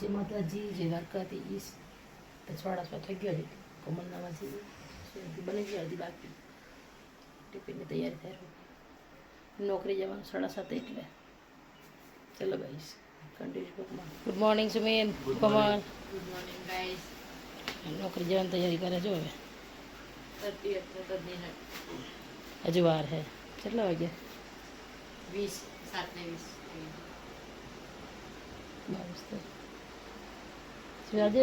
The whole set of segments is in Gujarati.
દ્વારકા હતી દ્વારકાથી તો સાડા છ થઈ ગયો છે. કમલનામાંથી બની ગઈ હતી બાકી. ટિફિનની તૈયારી થાય નોકરી જવાનું સાડા સાત એટલે. ચલો ગાઈશ કન્ટિન્યુ બુકમાં good morning Sumin Kamal good morning guys નોકરી જવાની તૈયારી કરે છો હવે? હજુ વાર હે. કેટલા વાગ્યા વીસ સાત ને વીસ. બાવીસ તો શું આજે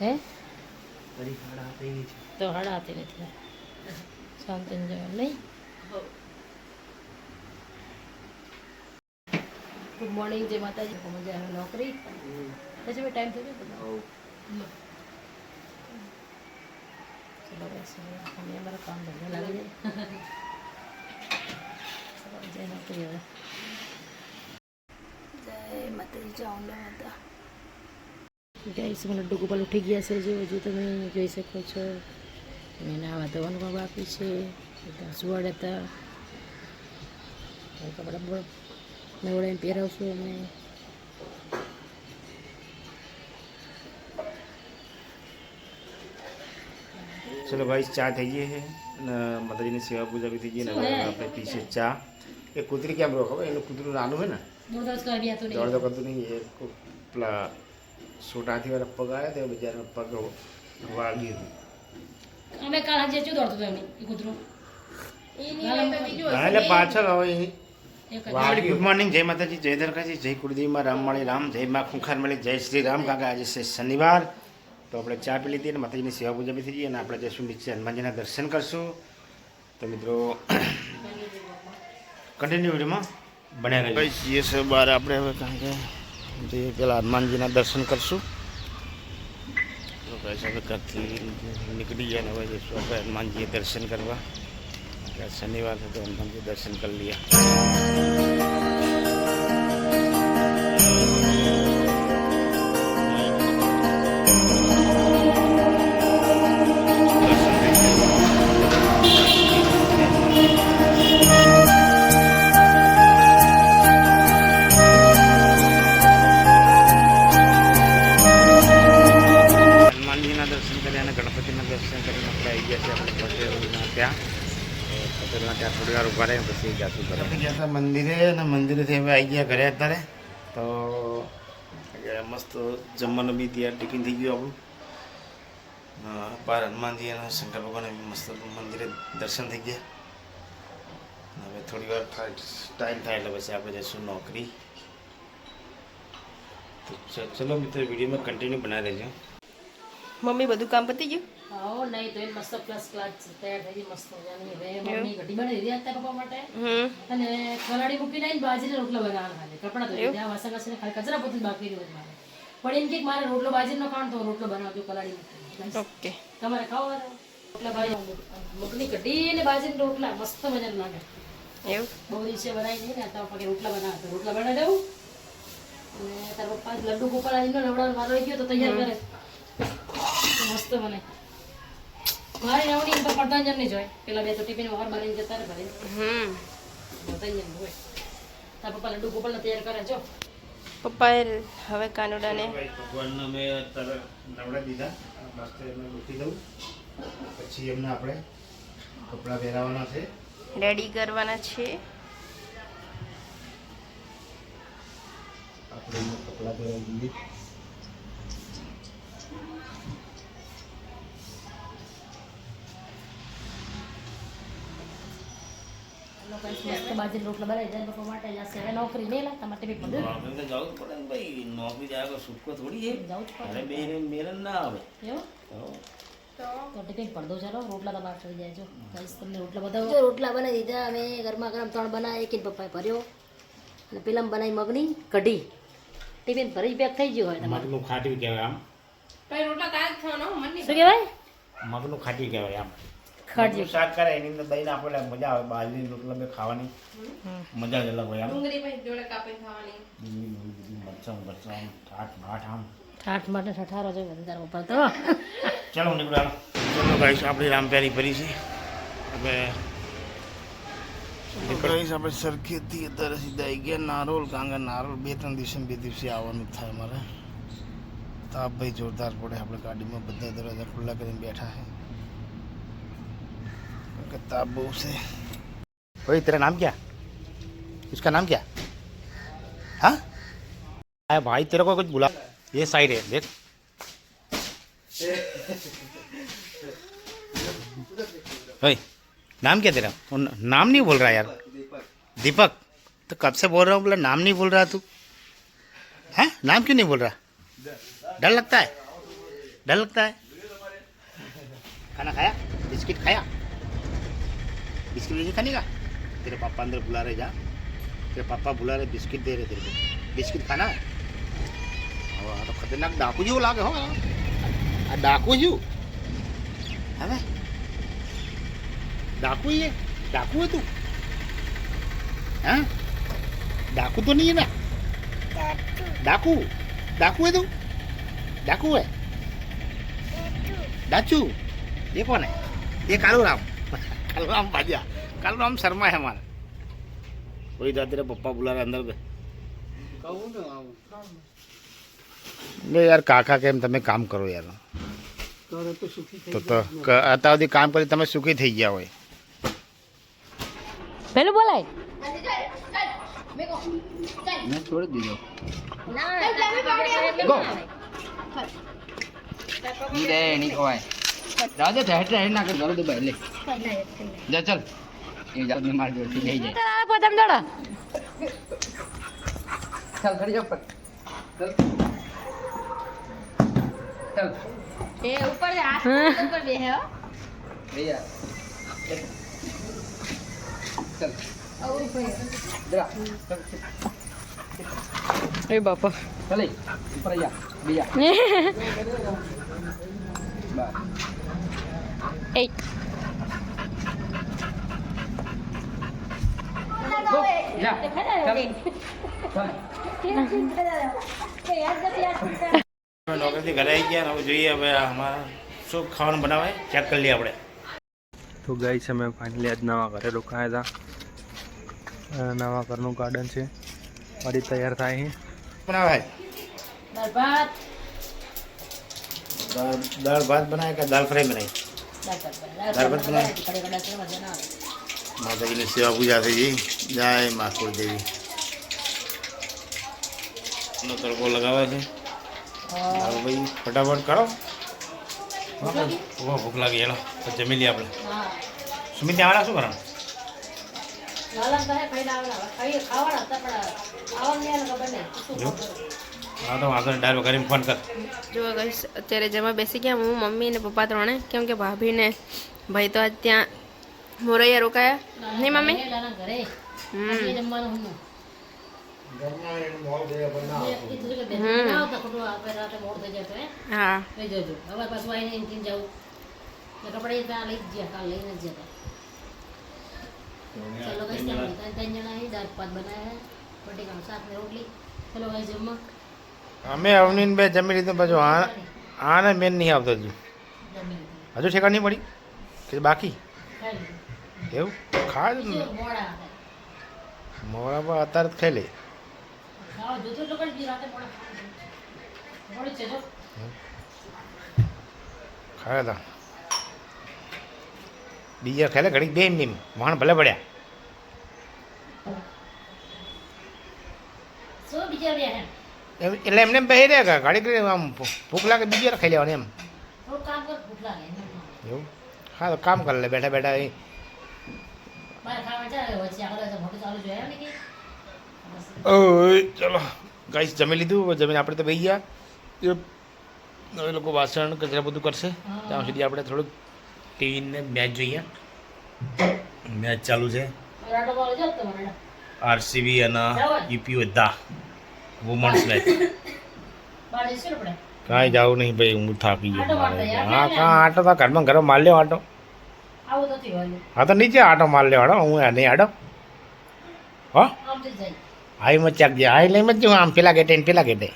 હે? તો હાડા હાથે નથી શાંતિ નહીં? ગુડ મોર્નિંગ જય માતાજી. મજા આવે નોકરી? હજી ભાઈ ટાઈમ થઈ ગયો ચલો બસ હવે અમે અમારા કામ ધંધા લાગી જાય. જય નોકરી હવે. જય માતાજી જાઉં હતા ગાઈસ મને લડ્ડુ ગોપાલ ઉઠી ગયા છે જો હજુ તમે જોઈ શકો છો. અને નાવા ધોવાનું પણ બાકી છે. બધા સુવાડ હતા. કપડાં બપડા નવડાવીને પહેરાવશું અમે. ચલો ભાઈ ચા થઈ ગઈ છે. અને માતાજીની સેવા પૂજા બી થઈ ગઈ ને હવે આપણે પીશે ચા. એ કૂતરી કેમ રહો એનું કૂતરું નાનું હોય ને? દોડ કરતું નહીં. એ પેલા સોટાથી વાળા પગ આવ્યા તે બજારમાં પગ વાગ્યો હતું અમે કાલ આજે જો દોડતો એમને એ કૂતરું એટલે પાછળ હવે. વાગ્યું ગુડ મોર્નિંગ જય માતાજી જય દરકાજી જય કુળદેવીમાં રામવાળી રામ જય માં ખૂંખાર મળી જય શ્રી રામ કાકા આજે છે શનિવાર. તો આપણે ચા પી લીધી અને માતાજીની સેવા પૂજા બી થઈ ગઈ અને આપણે જઈશું નીચે હનુમાનજીના દર્શન કરશું. તો મિત્રો કન્ટિન્યુ વિડીયોમાં. બન્યા ભાઈ છીએ બહાર આપણે હવે કારણ કે જે પેલા હનુમાનજીના દર્શન કરશું. હવે ઘરથી નીકળી ગયા ને હવે જઈશું આપણે હનુમાનજીએ દર્શન કરવા. શનિવાર તો હનુમાનજી દર્શન કરી લઈએ. પછી કરે ગયા હતા મંદિરે અને મંદિરેથી હવે આવી ગયા ઘરે અત્યારે. તો મસ્ત જમવાનું બી તૈયાર ટિફિન થઈ ગયું આપણું. બાર હનુમાનજી અને શંકર ભગવાન બી મસ્ત મંદિરે દર્શન થઈ ગયા. હવે થોડી વાર ટાઈમ થાય એટલે પછી આપણે જઈશું નોકરી. તો ચલો મિત્રો વિડીયોમાં કન્ટિન્યુ બનાવી રહેજો મમ્મી બધું કામ પતી ગયું? આવો નહીં તો એ મસ્ત પ્લસ ક્લાસ તૈયાર થઈ ગઈ મસ્ત મજાની. હવે મમ્મી ઘટી બનાવી દીધી અત્યારે પપ્પા માટે. અને કલાડી બાજરીના રોટલા બનાવવાના ખાલી. કપડાં ધોઈ દીધા વાસણ ઘસીને ખાલી કચરા પોતું બાકી રહ્યું મારે. પણ એમ કે મારે રોટલો બાજરીનો ખાવાનો તો રોટલો બનાવજો કલાડી મૂકીને. ઓકે. તમારે ખાવાનો? રોટલા ભાઈ મગની કઢી ને બાજરીના રોટલા. મસ્ત મજાના લાગે. એવું? બહુ દિવસે બનાવી ને રોટલા તો રોટલા બનાવી દઉં. અને તારા પપ્પા લડ્ડુ ગોપાલ આવીને નવડાવવાનો વારો ગયો તો તૈયાર કરે. મસ્ત બને. મારી નવડી તો પડતા જ જોય. પેલા બે તો ટિફિન વગર બનાવીને જતા રહે ભલે હમ. હોય તારા પપ્પા લડ્ડુ ગોપાલ તૈયાર કરે જો. પપ્પાએ હવે કાનુડાને ભગવાનને મેં નવડા દીધા. મસ્ત એમને મૂકી દઉં. પછી એમને આપણે કપડાં પહેરાવાના છે. રેડી કરવાના છે. આપણે કપડાં પહેરાવી દઈએ બાજરી રોટલા બનાવી જાય લોકો માટે જશે. હવે નોકરી નહીં લાગતા માટે બી બધું નોકરી તો જવું પડે ને ભાઈ. નોકરી જાય તો છૂટકો થોડી છે. જવું જ પડે. બે મેરન ના આવે. એવું? તો? તો? ટિફિન પડદો ચાલો રોટલા તમારે થઈ જાય જો. ગાઈસ તમને રોટલા બધા. રોટલા બનાવી દીધા અમે ગરમા ગરમ ત્રણ બનાવી એક પપ્પાએ ભર્યો. અને પેલા બનાવી મગની કઢી. ટિફિન ભરી પેક થઈ ગયું હોય તમારે. મગનું ખાટી કહેવાય આમ. શું કહેવાય? મગનું ખાટી કહેવાય આમ. ખાટી શાક કરે એની અંદર દહીં નાખો એટલે મજા આવે. બાજરી રોટલા બે ખાવાની. મજા જ અલગ હોય આમ ડુંગળી બધી મરચાં મરચા મરચા ઠાઠ ભાઠ આમ. ઠાઠ માટે ઠઠારો જો વધારે ઉપર તો. ચાલો નીકળો ચાલો ગાઈસ આપણી રામપ્યારી ફરી છે. હવે આપણે સરખેજથી અત્યારે સીધા આવી ગયા. નારોલ કારણ કે નારોલ બે ત્રણ દિવસે બે દિવસે આવવાનું થાય મારે તાપ ભાઈ જોરદાર પડે આપણે ગાડીમાં બધા દરવાજા ખુલ્લા કરીને બેઠા है बहुत से। भाई तेरा नाम क्या? इसका नाम क्या? हाँ? भाई, तेरे को कुछ बुला। ये साइड है, देख। भाई नाम क्या तेरा? नाम नहीं बोल रहा यार। दीपक। तो कब से बोल रहा हूँ, बोला, नाम नहीं बोल रहा तू। है? नाम क्यों नहीं बोल रहा? डर लगता है? डर लगता है? खाना खाया? बिस्किट खाया? बिस्किट नहीं खाने का तेरे पापा अंदर बुला रहे जा तेरे पापा बुला रहे बिस्किट दे रहे तेरे को बिस्किट खाना है હવે આ તો ખતરનાક ડાકુ જેવું લાગે હો આ ડાકુ જેવું હવે ડાકુ ये डाकू है तू हाँ डाकू तो नहीं है ना डाकू डाकू है तू डाकू है डाचू ये कौन है ये कालू राम कालू राम भाजिया कालू राम शर्मा है हमारा कोई जा तेरे पप्पा बुला रहे अंदर બે યાર કાકા કેમ તમે કામ કરો યાર તો તો ક- અત્યાર સુધી કામ કરી તમે સુખી થઈ ગયા હોય પેલું બોલાય મેં છોડી દીધો ઈ દે નહીં ખવાય જાવ દે ઠેઠ ઠેઠ ના કર ઘરો દબાઈ લે. જા ચલ. એ જાવ ને માર જોડથી જઈ જાય. પોતામ દોડા. ચાલ ખડી જાવ પર ચાલ. ચાલ. એ ઉપર જા ઉપર બેહે હો. ભૈયા ચાલ. એ બાપા. ચાલે ઉપર જા. બીજા બસ. એ Go. Yeah. નોકરીથી ઘરે આવી ગયા હવે જોઈએ હવે અમારા શું ખાવાનું બનાવે ચેક કરી લઈએ આપણે. તો ગઈ છે મેં ફાઇનલી આજ નવા ઘરે રોકાયા હતા. નવા ઘરનું ગાર્ડન છે. ફરી તૈયાર થાય બનાવાય. બનાવે દાળ ભાત. દાળ ભાત બનાવે કે દાળ ફ્રાય બનાવી ના માતાજીની સેવા પૂજા થઈ ગઈ. જય મા કુળદેવી. નો તડકો લગાવે છે. હાલો ભાઈ ફટાફટ કરો. ઓહો ભૂખ લાગી. હેલો જમી લઈએ આપણે. સુમિત સુમિત આવવાના શું કરવાનું? ખાવાના હતા પણ આવવાનું નહીં ખબર નહીં. હા તો વાંધો નહીં ડાયરેક્ટ કરીને ફોન કર. જો ગઈશ અત્યારે જમા બેસી ગયા હું મમ્મી ને પપ્પા ત્રણે કેમ કે ભાભી ને ભાઈ તો આજ ત્યાં મોરૈયા રોકાયા. નહીં મમ્મી? લાલા ઘરે હમ. આજે જમવાનું હું કીધું કે બે હમ. ના આવતા ખોટું આપણે રાતે મોડ થઈ જશે હે. હા થઈ જજો હવે પાછું આવીને એમથી જવું ને કપડા એ ત્યાં લઈ જ ગયા કાલ લઈને જ જતા ચલો કઈ ત્રણ ત્રણ જણા અહીં દાળ ભાત બનાવ્યા બટેકાનું શાક ને રોટલી. ચલો ભાઈ જમવા. અમે અવનીન બે જમી લીધું પછી આ આને મેન નહીં આવતો હજુ. હજુ ઠેકા નહીં પડી? કે બાકી? એવું? ખા મોડા. પર અત્યારે જ ખાઈ લે. ખાયા હતા બીજા ખાઈ લે ઘડીક બે એમ વાણ ભલે પડ્યા. શું બીજા બે એટલે એમને બે રહ્યા કે ઘડીક ઘડીક આમ ભૂખ લાગે બીજી વાર ખાઈ લેવાની એમ. કર. એવું? હા તો કામ કરી લે બેઠા બેઠા અહીં મોટું ચાલુ ગાઈસ જમી લીધું જમીને આપણે તો બેસી ગયા. એ એ લોકો વાસણ કચરા બધું કરશે ત્યાં સુધી આપણે થોડુંક ટીવીને મેચ જોઈએ. મેચ ચાલુ છે. આરસીબી અને યુપી બધા વુમન્સ મેચ બહાર જઈશું ને આપણે કાંઈ જવું નહીં ભાઈ હું થાકી ગયો આટો મારતા મારે. યાર, હા ક્યાં કાં આટો તો ઘરમાં ઘરે માર લ્યો આટો આવું તો થયું હાલે. હા તો નીચે આટો માર લ્યો હાડો હું નહીં આડો હો આમ જ જાય આઈ મત ચાક ગયા આઈ લઈ મત જો આમ પેલા ગેટે ને પેલા ગેટે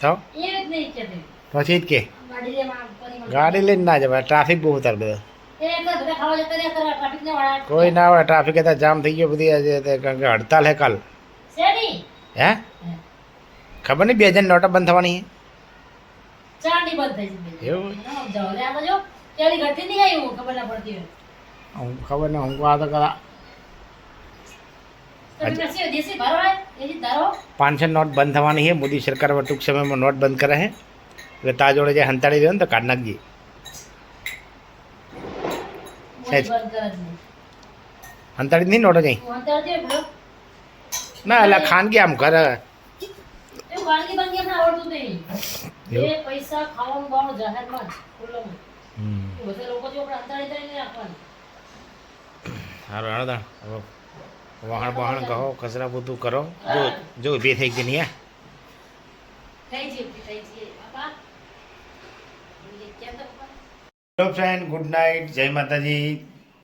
તો એ જ નહીં કહેતી પછી જ કે ગાડી લેવા આમ કરી મને. ગાડી લઈને ના જવાય ટ્રાફિક બહુ ઉતાર બધો એ એકલા બધા ખાવા જતા રહ્યા કરે ટ્રાફિક ને વાળા કોઈ ના હોય ટ્રાફિક હતા જામ થઈ ગયો બધી આજે તે કારણ કે હડતાલ હે કાલ શેની હે ખબર નહીં બે હજાર નોટો બંધ થવાની ચાંદી બંધ થઈ એવું? ઘટી નહીં હું ખબર ના પડતી હોય. હું ખબર ને હું આ તો ધારો. પાંચસો નોટ બંધ થવાની છે. મોદી સરકાર ટૂંક સમયમાં નોટ બંધ કરે છે. એટલે તા જોડે જે હંતાડી રહ્યો ને તો કાઢ નાખજે. હંતાડી નહીં નોટો જઈ ના એટલે ખાનગી આમ ઘરે વાનગી બાનગી અમને આવડતું નહીં. એ પૈસા ખાવાનું બાવાનું જાહેરમાં જ ખુલ્લામાં. બધા લોકો જો આપણે અંતર અંતર નહીં રાખવાનું. સારું હાલો તાણ. હવે વાહણ બહાણ કહો કચરા બધું કરો. જો જો બે થઈ ગઈ નહીં થઈ જઈએ થઈ જઈએ બાપા. કેમ તો પપ્પા હેલો ફ્રેન્ડ ગુડ નાઇટ જય માતાજી.